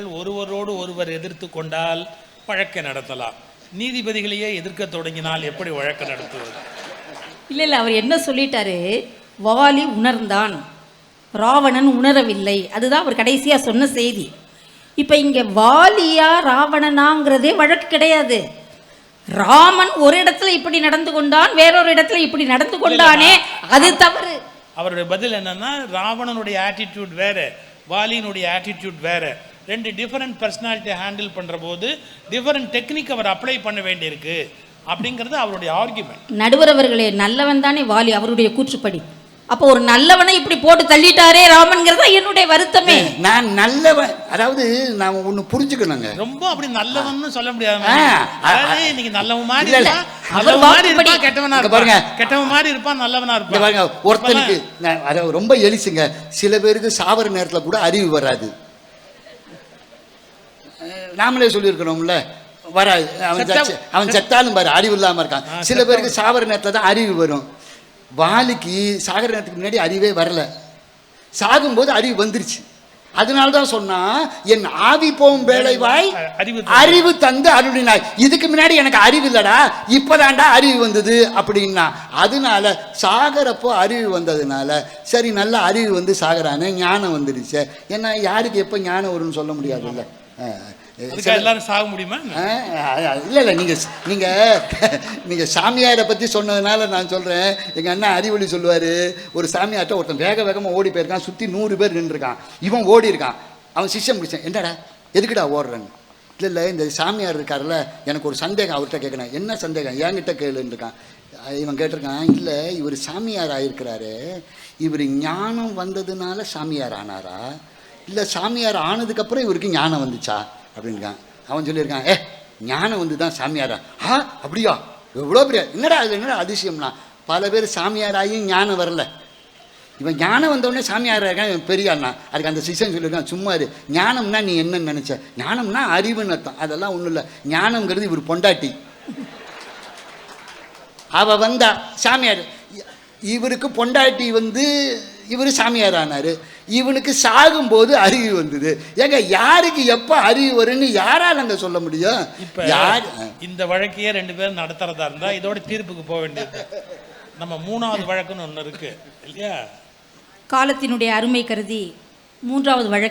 ஒருவரோடு ஒருவர் எதிர்த்து கொண்டால் வழக்கை நடத்தலாம். நீதிபதிகளையே எதிர்க்க தொடங்கினால் எப்படி வழக்கு நடத்துவது? இல்லை இல்லை அவர் என்ன சொல்லிட்டாரு? வாலி உணர்ந்தான். ராவணன் உணரவில்லை. அதுதான் அவர் கடைசியாக சொன்ன செய்தி. இப்போ இங்கே வாலியா ராவணனாங்கிறதே வழக்கு கிடையாது. ராமன் ஒரு இடத்துல இப்படி நடந்து கொண்டான் வேறொரு இடத்துல இப்படி நடந்து கொண்டானே அது தவறு. அவருடைய பதில் என்னன்னா ராவணனுடைய ஆட்டிடியூட் வேற வாலியினுடைய ஆட்டிடியூட் வேற. ரெண்டு டிஃபரெண்ட் பர்சனாலிட்டியை ஹேண்டில் பண்ற போது டிஃபரெண்ட் டெக்னிக் அவர் அப்ளை பண்ண வேண்டியிருக்கு அப்படிங்கிறது அவருடைய ஆர்குமெண்ட் நடுவர் அவர்களே நல்லவன் தானே வாலி அவருடைய கூற்றுப்படி. அப்போ ஒரு நல்லவனை இப்படி போட்டு தள்ளிட்டாரே ராமன்கிறதா என்னுடைய வருத்தமே. நான் நல்லவன் அதாவது நான் ஒண்ணு புரிஞ்சுக்கணுங்க. ரொம்ப அப்படி நல்லவன்னு சொல்ல முடியாது. அதாவது இன்னைக்கு நல்லவன் மாதிரி இல்ல, இல்ல. இருப்பான் அவர் நல்லவன் மாதிரி இருப்பான் கெட்டவனா பாருங்க. கெட்டவன் மாதிரி இருப்பான் நல்லவனா இங்க இருப்பான். பாருங்க ஒருத்தனுக்கு அதாவது ரொம்ப எலிசுங்க. சில பேருக்கு சாவர நேரத்துல கூட அறிவு வராது. நாமளே சொல்லியிருக்கணும்ல. வராது அவன் அவன் செத்தாலும் பாரு அறிவு இல்லாம இருக்கான். சில பேருக்கு சாவர நேரத்துல தான் அறிவு வரும். வாலிக்கு சாகர நேரத்துக்கு முன்னாடி அறிவே வரல. சாகும்போது அறிவு வந்துருச்சு. அதனால தான் சொன்னா என் ஆவி போகும் வேலைவாய் அறிவு அறிவு தந்து. அருளினாய். இதுக்கு முன்னாடி எனக்கு அறிவு இல்லடா இப்பதான்டா அறிவு வந்தது அப்படின்னா. அதனால சாகரப்போ அறிவு வந்ததுனால சரி நல்ல அறிவு வந்து சாகரானே ஞானம் வந்துடுச்சு ஏன்னா யாருக்கு எப்போ ஞானம் வரும்னு சொல்ல முடியாதுல்ல. எல்லாரும் சாக முடியுமா இல்ல இல்ல நீங்க நீங்க நீங்க சாமியாரை பத்தி சொன்னதுனால நான் சொல்றேன். எங்க அண்ணன் அறிவொளி சொல்லுவாரு ஒரு சாமியார்ட்ட ஒருத்தன் வேக வேகமா ஓடி போயிருக்கான் சுத்தி நூறு பேர் நின்றுருக்கான். இவன் ஓடி இருக்கான். அவன் சிஷ்யம் முடிச்சான் என்னடா எதுக்குடா ஓடுறேன்னு? இல்லை இல்லை இந்த சாமியார் இருக்கார்ல எனக்கு ஒரு சந்தேகம் அவர்கிட்ட கேட்கணும் என்ன சந்தேகம்? என்கிட்ட கேளுன்னு இருக்கான் அஹ் இவன் கேட்டிருக்கான். இல்லை இவர் சாமியார் ஆயிருக்கிறாரு இவர் ஞானம் வந்ததுனால சாமியார் ஆனாரா? இல்லை சாமியார் ஆனதுக்கப்புறம் இவருக்கு ஞானம் வந்துச்சா? அப்படின்னுக்கான் அவன் சொல்லியிருக்கான் ஏ ஞானம் வந்து தான் சாமியாரா? ஆ அப்படியா? எவ்வளோ பெரிய என்னடா அது என்னடா அதிசயம்னா? பல பேர் சாமியாராயும் ஞானம் வரல. இவன் ஞானம் வந்தவொடனே சாமியார் இருக்கான் இவன் பெரிய அதுக்கு அந்த சிஷன் சொல்லியிருக்கான் சும்மா இரு ஞானம்னா நீ என்னன்னு நினச்ச? ஞானம்னா அறிவுன்னு அர்த்தம். அதெல்லாம் ஒன்றும் இல்லை. ஞானம்ங்கிறது இவர் பொண்டாட்டி. அவள் வந்தா சாமியார் இவருக்கு பொண்டாட்டி வந்து இவர் சாமியார் ஆனாரு இவனுக்கு சாகும்போது அறிவு வந்தது. ஏங்க யாருக்கு எப்போ அறிவு வரும்னு யாரால் அங்கே சொல்ல முடியும்? இப்ப யார்? இந்த வழக்கையே ரெண்டு பேரும் நடத்துறதா இருந்தா இதோட தீர்ப்புக்கு போக வேண்டியது. நம்ம மூணாவது வழக்குன்னு ஒண்ணு இருக்கு இல்லையா? காலத்தினுடைய அருமை கருதி மூன்றாவது வழக்கு